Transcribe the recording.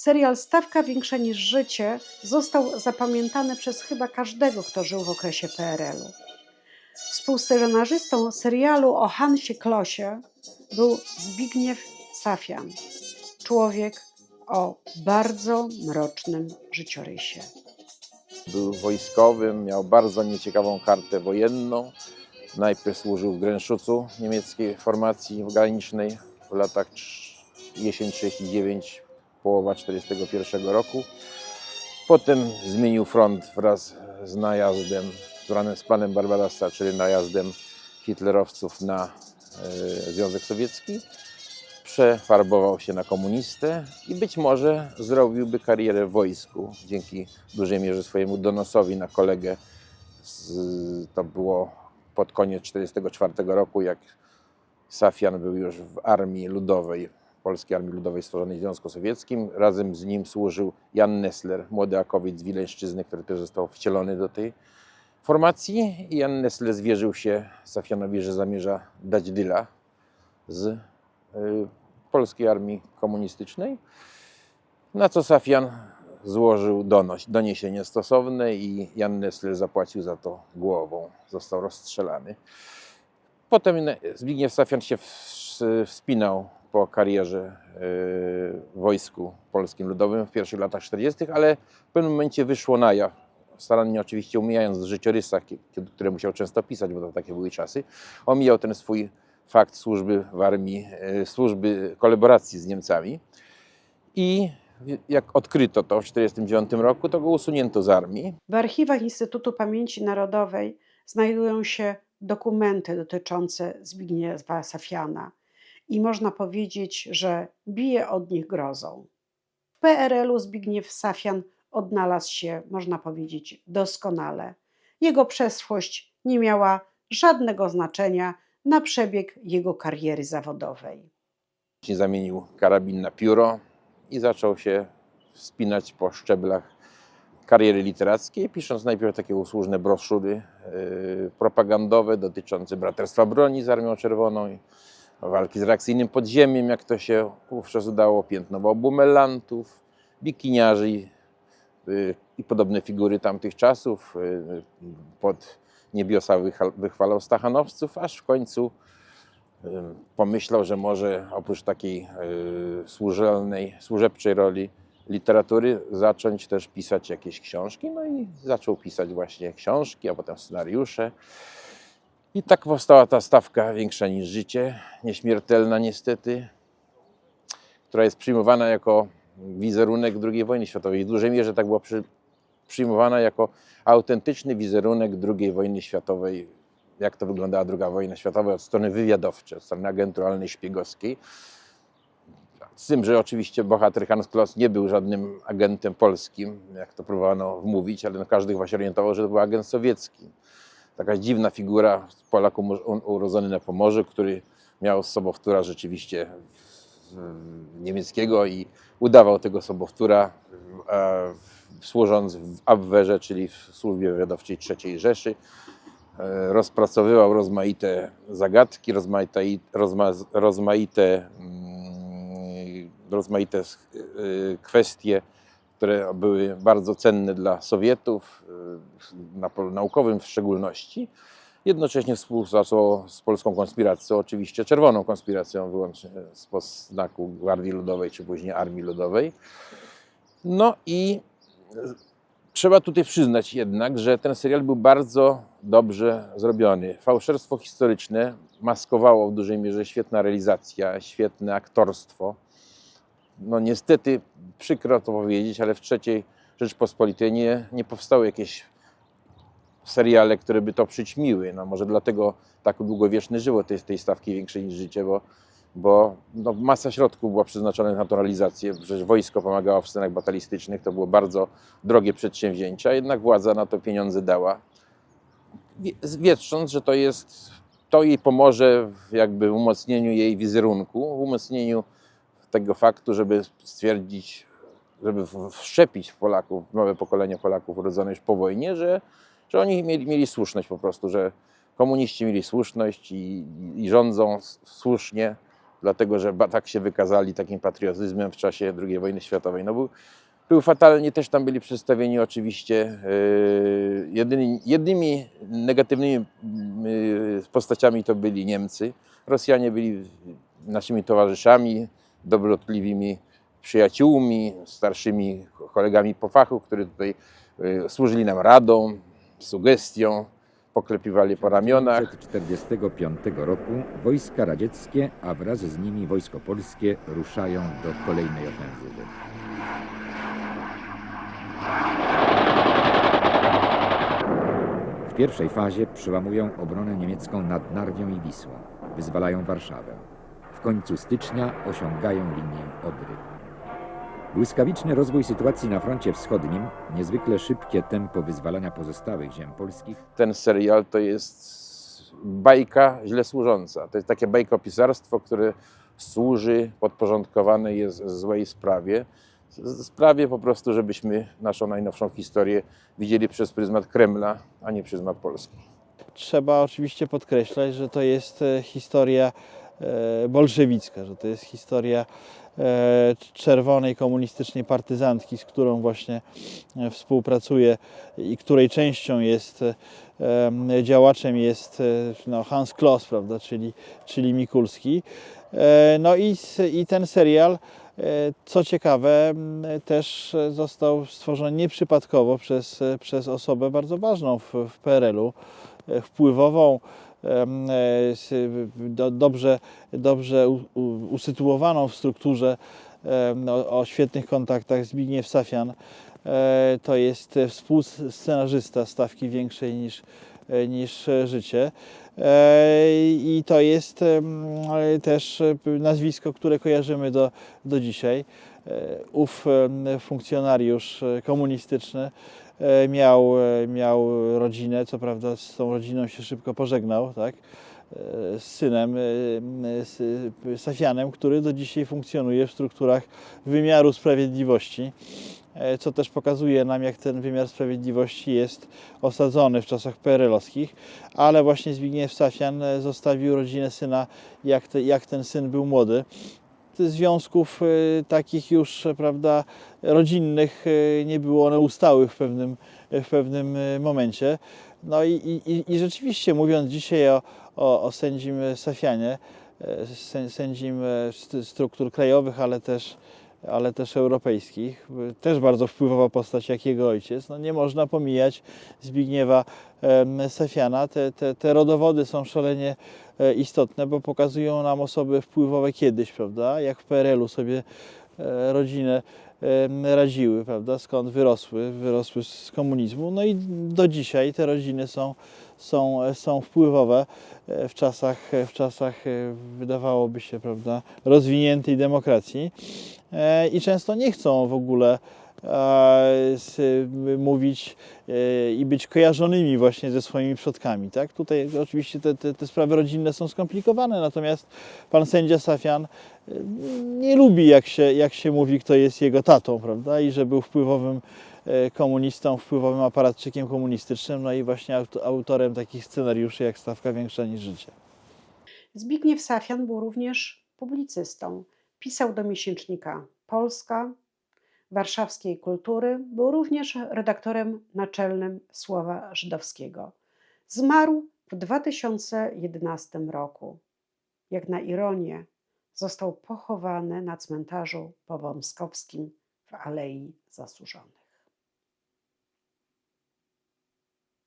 Serial Stawka większa niż życie został zapamiętany przez chyba każdego, kto żył w okresie PRL-u. Współscenarzystą serialu o Hansie Klosie był Zbigniew Safian, człowiek o bardzo mrocznym życiorysie. Był wojskowym, miał bardzo nieciekawą kartę wojenną. Najpierw służył w Grenszucu, niemieckiej formacji granicznej w latach jesień 39, połowa 41 roku. Potem zmienił front wraz z najazdem, z planem Barbarossa, czyli najazdem hitlerowców na e, Związek Sowiecki. Przefarbował się na komunistę i być może zrobiłby karierę w wojsku dzięki dużej mierze swojemu donosowi na kolegę. Z, to było pod koniec 1944 roku, jak Safian był już w Armii Ludowej, Polskiej Armii Ludowej stworzonej w Związku Sowieckim. Razem z nim służył Jan Nessler, młody akowiec z Wileńszczyzny, który też został wcielony do tej formacji. I Jan Nessler zwierzył się Safianowi, że zamierza dać dyla z y, Polskiej Armii Komunistycznej. Na co Safian złożył donos, doniesienie stosowne i Jan Nessler zapłacił za to głową. Został rozstrzelany. Potem Zbigniew Safian się wspinał po karierze yy, w Wojsku Polskim Ludowym w pierwszych latach 40., ale w pewnym momencie wyszło na jaw, starannie oczywiście umijając w życiorysach, które musiał często pisać, bo to takie były czasy, omijał ten swój fakt służby w armii, yy, służby kolaboracji z Niemcami. I jak odkryto to w 1949 roku, to go usunięto z armii. W archiwach Instytutu Pamięci Narodowej znajdują się dokumenty dotyczące Zbigniewa Safiana i można powiedzieć, że bije od nich grozą. W PRL-u Zbigniew Safian odnalazł się, można powiedzieć, doskonale. Jego przeszłość nie miała żadnego znaczenia na przebieg jego kariery zawodowej. Zamienił karabin na pióro i zaczął się wspinać po szczeblach kariery literackiej, pisząc najpierw takie usłużne broszury yy, propagandowe dotyczące braterstwa broni z Armią Czerwoną, walki z reakcyjnym podziemiem, jak to się wówczas udało, piętnował bumelantów, bikiniarzy yy, i podobne figury tamtych czasów. Yy, pod niebiosa wychwalał stachanowców, aż w końcu Ym, pomyślał, że może oprócz takiej y, służelnej, służebczej roli literatury zacząć też pisać jakieś książki. No i zaczął pisać właśnie książki, a potem scenariusze. I tak powstała ta stawka Większa niż życie, nieśmiertelna niestety, która jest przyjmowana jako wizerunek II wojny światowej. W dużej mierze tak była przy, przyjmowana jako autentyczny wizerunek II wojny światowej jak to wyglądała II wojna światowa od strony wywiadowczej, od strony agenturalnej, szpiegowskiej. Z tym, że oczywiście bohater Hans Kloss nie był żadnym agentem polskim, jak to próbowano wmówić, ale no każdy chyba się orientował, że to był agent sowiecki. Taka dziwna figura, Polak urodzony na Pomorzu, który miał sobowtóra rzeczywiście niemieckiego i udawał tego sobowtóra, e, służąc w Abwehrze, czyli w służbie wywiadowczej III Rzeszy. E, rozpracowywał rozmaite zagadki, rozmaite, rozma, rozmaite, mm, rozmaite y, kwestie, które były bardzo cenne dla Sowietów, y, na polu naukowym w szczególności. Jednocześnie współpracował z polską konspiracją, oczywiście czerwoną konspiracją, wyłącznie z poznaku Gwardii Ludowej czy później Armii Ludowej. No i Trzeba tutaj przyznać jednak, że ten serial był bardzo dobrze zrobiony. Fałszerstwo historyczne maskowało w dużej mierze świetna realizacja, świetne aktorstwo. No niestety, przykro to powiedzieć, ale w trzeciej Rzeczpospolitej nie, nie powstały jakieś seriale, które by to przyćmiły. No może dlatego tak długowieczny żywot tej, tej stawki większej niż życie, bo, bo no, masa środków była przeznaczona na tę realizację. Przecież wojsko pomagało w scenach batalistycznych, to było bardzo drogie przedsięwzięcia, jednak władza na to pieniądze dała, wie- wietrząc, że to jest, to jej pomoże w jakby umocnieniu jej wizerunku, w umocnieniu tego faktu, żeby stwierdzić, żeby wszczepić w Polaków, nowe pokolenie Polaków urodzonych już po wojnie, że, że oni mieli, mieli słuszność po prostu, że komuniści mieli słuszność i, i rządzą słusznie, dlatego że tak się wykazali takim patriotyzmem w czasie II wojny światowej. No był, był fatalnie, też tam byli przedstawieni oczywiście yy, jedyni, jedynymi negatywnymi yy, postaciami to byli Niemcy. Rosjanie byli naszymi towarzyszami, dobrotliwymi przyjaciółmi, starszymi kolegami po fachu, którzy tutaj yy, służyli nam radą, sugestią, poklepiwali po ramionach. 1945 roku wojska radzieckie, a wraz z nimi wojsko polskie ruszają do kolejnej ofensywy. W pierwszej fazie przełamują obronę niemiecką nad Narwią i Wisłą. Wyzwalają Warszawę. W końcu stycznia osiągają linię Odry. Błyskawiczny rozwój sytuacji na froncie wschodnim, niezwykle szybkie tempo wyzwalania pozostałych ziem polskich ten serial to jest bajka źle służąca. To jest takie bajkopisarstwo, które służy, podporządkowane jest złej sprawie. Sprawie po prostu, żebyśmy naszą najnowszą historię widzieli przez pryzmat Kremla, a nie pryzmat Polski. Trzeba oczywiście podkreślać, że to jest e, historia bolszewicka, że to jest historia e, czerwonej komunistycznej partyzantki, z którą właśnie e, współpracuje i której częścią jest e, em, działaczem jest e, no, Hans Kloss, prawda, czyli, czyli Mikulski. E, No i, i ten serial, e, co ciekawe, też e, został stworzony nieprzypadkowo przez, e, przez osobę bardzo ważną w, w PRL-u, e, wpływową, e, do, dobrze, dobrze usytuowaną w strukturze o, o świetnych kontaktach Zbigniew Safian. E, To jest e, współscenarzysta stawki większej niż, e, niż e, życie. E, I to jest e, też e, nazwisko, które kojarzymy do, do dzisiaj. E, Ów em, funkcjonariusz e, komunistyczny e, miał, e, miał rodzinę, co prawda z tą rodziną się szybko pożegnał, tak? e, z synem, e, z e, Safianem, który do dzisiaj funkcjonuje w strukturach wymiaru sprawiedliwości, e, co też pokazuje nam, jak ten wymiar sprawiedliwości jest osadzony w czasach PRL-owskich, ale właśnie Zbigniew Safian e, zostawił rodzinę syna, jak, te, jak ten syn był młody. Związków e, takich już, prawda, rodzinnych e, nie było, one ustały w pewnym, w pewnym e, momencie. No i, i, i rzeczywiście mówiąc dzisiaj o, o, o sędzim Safianie, sę- sędzim st- struktur krajowych, ale też, ale też europejskich, też bardzo wpływowa postać jak jego ojciec, no nie można pomijać Zbigniewa em, Safiana. Te, te, te rodowody są szalenie e, istotne, bo pokazują nam osoby wpływowe kiedyś, prawda, jak w PRL-u sobie e, rodzinę radziły, prawda, skąd wyrosły, wyrosły z komunizmu. No i do dzisiaj te rodziny są, są, są wpływowe e, w czasach, w czasach wydawałoby się, prawda, rozwiniętej demokracji i często nie chcą w ogóle e, mówić e, i być kojarzonymi właśnie ze swoimi przodkami. Tak? Tutaj oczywiście te, te, te sprawy rodzinne są skomplikowane, natomiast pan sędzia Safian e, nie lubi, jak się, jak się mówi, kto jest jego tatą, prawda? I że był wpływowym e, komunistą, wpływowym aparatczykiem komunistycznym, no i właśnie aut- autorem takich scenariuszy jak Stawka Większa niż Życie. Zbigniew Safian był również publicystą. Pisał do miesięcznika Polska, warszawskiej kultury. Był również redaktorem naczelnym Słowa Żydowskiego. Zmarł w 2011 roku. Jak na ironię, został pochowany na cmentarzu powązkowskim w Alei Zasłużonych.